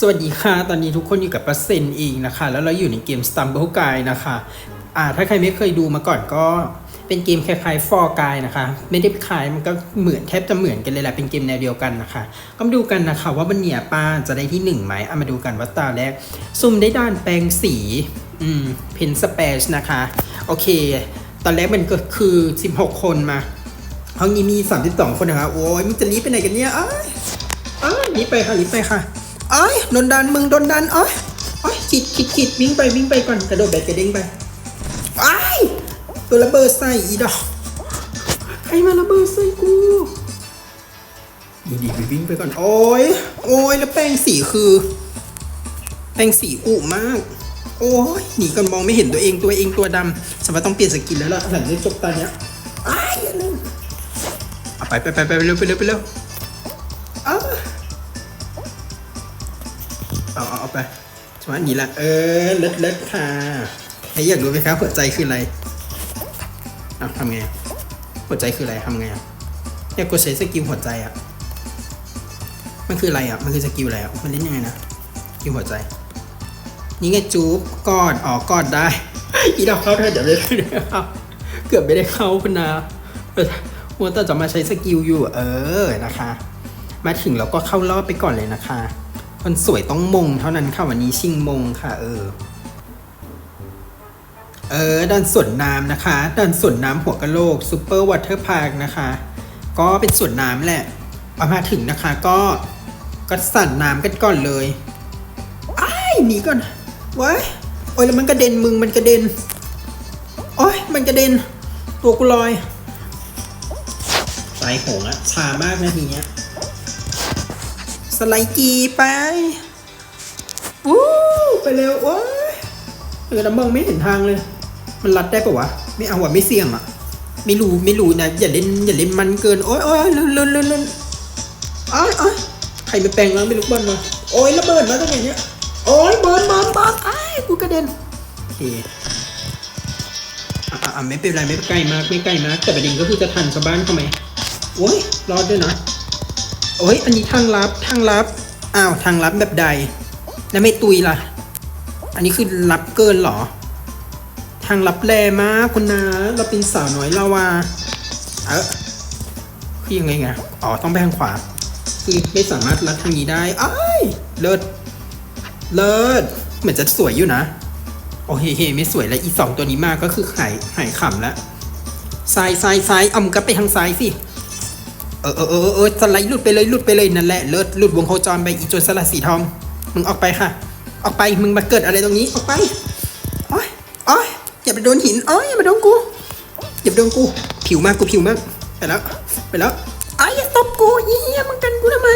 สวัสดีค่ะ ตอนนี้ทุกคนอยู่กับเปอร์เซ็นต์เองนะคะ แล้วเราอยู่ในเกม Stumble Guy นะคะ อ่า ถ้าใครไม่เคยดูมาก่อนก็เป็นเกมคล้ายๆ For Guy นะคะ ไม่ได้คล้ายมันก็เหมือนแทบจะเหมือนกันเลยแหละ เป็นเกมแนวเดียวกันนะคะ ก็มาดูกันนะคะว่าวันเนี้ยป้าจะได้ที่หนึ่งไหมเอามาดูกันว่าตาแรก ซุ่มได้ด้านแปลงสี อืม เพนสเปชนะคะ โอเค ตอนแรกมันก็คือ 16 คนมาห้องนี้มี 32 คนนะคะ โอ้ยมึงจะรีบไปไหนกันเนี่ยอ้ยอ้ยรีบไปค่ะรีบไปค่ะ อ้ยโดนดันมึงโดนดันเอ้ยเอ้ยขิดขิดขิดวิ่งไปวิ่งไปก่อนกระโดดแบบกระเด้งไปไอ้ายตัวระเบิดใส่อีดอกใครมาระเบิดใส่กูดีดีไปวิ่งไปก่อนโอ้ยโอ้ยแล้วแป้งสีคือ แป้งสีอุมาก โอ้ยหนีก่อนมองไม่เห็นตัวเองตัวเองตัวดำสมมติต้องเปลี่ยนสกินแล้วล่ะหลังจากจบตาเนี้ยไอ้ายอย่าลืมเอาไปไปไปไปเร็วไปเร็วไปเร็ว ไปใช่ไหมนี่แหละเออเลิศเลิศค่ะใครอยากรู้ไหมครับหัวใจคืออะไรอะทำไงหัวใจคืออะไรทำไงอะอยากกดใช้สกิลหัวใจอะมันคืออะไรอะมันคือสกิลอะไรอะมันเล่นยังไงนะสกิลหัวใจนี่ไงจูบกอดอ๋อกอดได้ อีดอกเข้าเธอเดี๋ยวไม่ได้เข้าเกือบไม่ได้เข้าคุณนาเออมัวแต่จะมาใช้สกิลอยู่เออนะคะ มาถึงแล้วก็เข้ารอบไปก่อนเลยนะคะ คนสวยต้องมงเท่านั้นค่ะวันนี้ชิงมงค่ะ เออ เออด้านสวนน้ำนะคะด้านสวนน้ำหัวกะโหลกซูเปอร์วอเตอร์พาร์คนะคะ ก็เป็นสวนน้ำแหละเอมาถึงนะคะก็ก็สั่นน้ำกันก่อนเลยอ้ายหนีก่อนไว้ายโอ้ยแล้วมันกระเด็นมึงมันกระเด็นโอ้ยมันกระเด็นตัวกูลอยใจโหงอะชามากนะทีเนี้ย สไลด์กีไปวู้ไปเร็วโอ้ยเออแล้วมองไม่เห็นทางเลย มันรัดได้ปะวะ ไม่เอาวะไม่เสี่ยงอะไม่รู้ไม่รู้นะ อย่าเล่นอย่าเล่นมันเกิน โอ้ยโอ้ยเลื่อนเลื่อนเลื่อนเลื่อนอ้อยอ้อยใครไปแปลงร่างเป็นลูกบอลมาโอ้ยระเบิดมาตั้งแต่เนี้ยโอ้ยเบิร์นเบิร์นเบิร์นอ้ายกูกระเด็นโอเคอะอะอะไม่เป็นไรไม่ไกลมากไม่ไกลมากแต่ประเด็นก็คือจะทันชาวบ้านเขาไหมโอ้ยรอดด้วยนะ โอ้ยอันนี้ทางลับทางลับ อ้าวทางลับแบบใด แล้วไม่ตุยล่ะ อันนี้คือลับเกินเหรอ ทางลับแลมากคุณนะเราเป็นสาวน้อยลาวา เออคือยังไงไงอ๋อต้องไปทางขวา คือไม่สามารถลัดทางนี้ได้อ้เลิศ เลิศ เหมือนจะสวยอยู่นะ โอเคเฮไม่สวยแล้วอีสองตัวนี้มากก็คือหายหายขำแล้วซ้ายซ้ายซ้ายเอามงก็ไปทางซ้ายสิ ออเออเออเออสไลด์หลุดไปเลยหลุดไปเลยนั่นแหละเลิศหลุดวงโคจรไปอีโจรสลัดสีทอง มึงออกไปค่ะ ออกไปมึงมาเกิดอะไรตรงนี้ออกไปโอ้ยโอ้ยอย่าไปโดนหินโอ้ยอย่าไปโดนกูอย่าไปโดนกู ผิวมากกูผิวมากไปแล้วไปแล้วไอ้อย่าตบกูเหี้ยมึงกันกูทำไม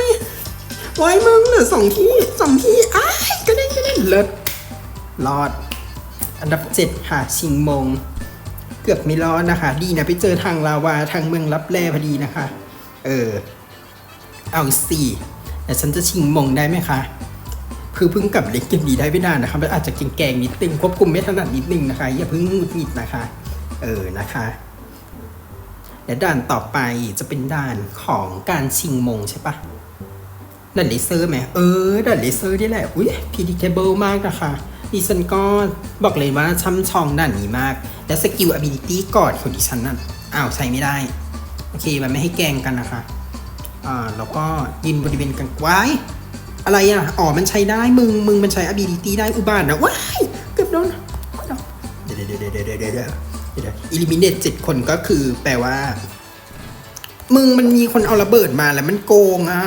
ไว้มึงเหลือสองที่สองที่ไอ้กระเด็นกระเด็นเลิศรอด อันดับเจ็ดค่ะชิงมง เกือบไม่รอดนะคะ ดีนะไปเจอทางลาวาทางเมืองรับแร่พอดีนะคะ เออ เอาสี่แต่ฉันจะชิงมงได้ไหมคะ คือเพิ่งกลับเล่นเกมดีได้ไม่นานนะคะมันอาจจะแกงๆนิดนึงควบคุมไม่ถนัดนิดนึงนะคะ อย่าเพิ่งหงุดหงิดนะคะ เออนะคะและด่านต่อไปจะเป็นด่านของการชิงมงใช่ปะด่านเลเซอร์ไหมเออด่านเลเซอร์นี่แหละ อุ้ยพีดิเทเบิลมากนะคะดิฉันก็บอกเลยว่าช่ำชองด่านนี้มาก และสกิล ability กอดของดิฉันนั่นอ้าวใช้ไม่ได้ โอเคมันไม่ให้แกงกันนะคะอ่าแล้วก็ยินบริเวณกันไว้อะไรอะอ๋อมันใช้ได้มึงมึงมันใช้อบิลิตี้ได้อุบาทนะว้ายเกือบโดนเดี๋ยวเดี๋ยวเดี๋ยวเดี๋ยวเดี๋ยวอิลิมิเนตเจ็ดคนก็คือแปลว่า มึงมันมีคนเอาระเบิดมาแล้วมันโกงอะ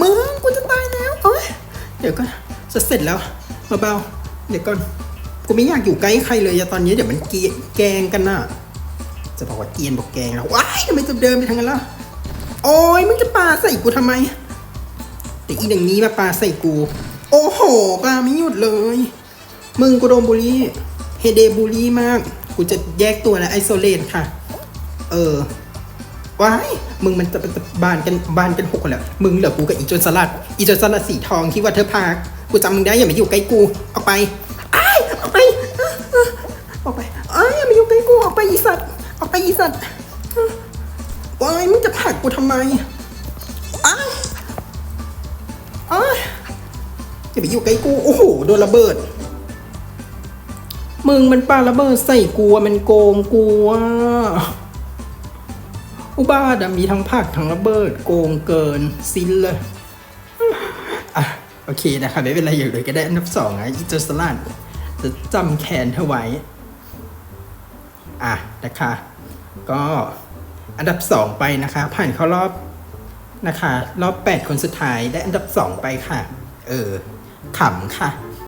มึงกูจะตายแล้วเอ้ยเดี๋ยวก็จะเสร็จแล้วเบาๆเดี๋ยวก่อนกูไม่อยากอยู่ใกล้ใครเลยอะตอนนี้เดี๋ยวมันเกียแกงกันอะ จะบอกว่าเกียนบอกแกงแล้วว้ายทำไมจะเดินไปทางนั้นล่ะโอ้ยมึงจะปาใส่กูทำไม แต่อีอย่งนี้มาปาใส่กู โอ้โหปาไม่หยุดเลย มึงกูโดนบูลลี่เฮเดบูลลี่มาก กูจะแยกตัวและไอโซเลตค่ะ เออว้ายมึงมันจะจะบานกันบานกันหกคนแล้ว มึงเหลือกูกับอีโจนสลัด อีโจนสลัดสีทองที่วัตเทอพาร์คกูจำมึงได้อย่ามาอยู่ใกล้กูออกไปอ้ายออกไปอะอะออกไปอ้ายอย่ามาอยู่ใกล้กูออกไปอีสัตว์ ออกไปอีสัตว์ว้ายมึงจะผลักกูทำไมอ้ายอ้ายอย่าไปอยู่ใกล้กู โอ้โห โดนระเบิด มึงมันปาระเบิดใส่กูอะมันโกงกูอะอุบาทอะมีทั้งผักทั้งระเบิด โกงเกินซินเลยอะโอเคนะคะไม่เป็นไรอยู่เลยก็ได้อันดับสองนะอีเจอสลัดจะจำแขนเธอไว้ อะนะคะ ก็อันดับสองไปนะคะ ผ่านเข้ารอบนะคะ รอบแปดคนสุดท้ายได้อันดับสองไปค่ะ เออขำค่ะ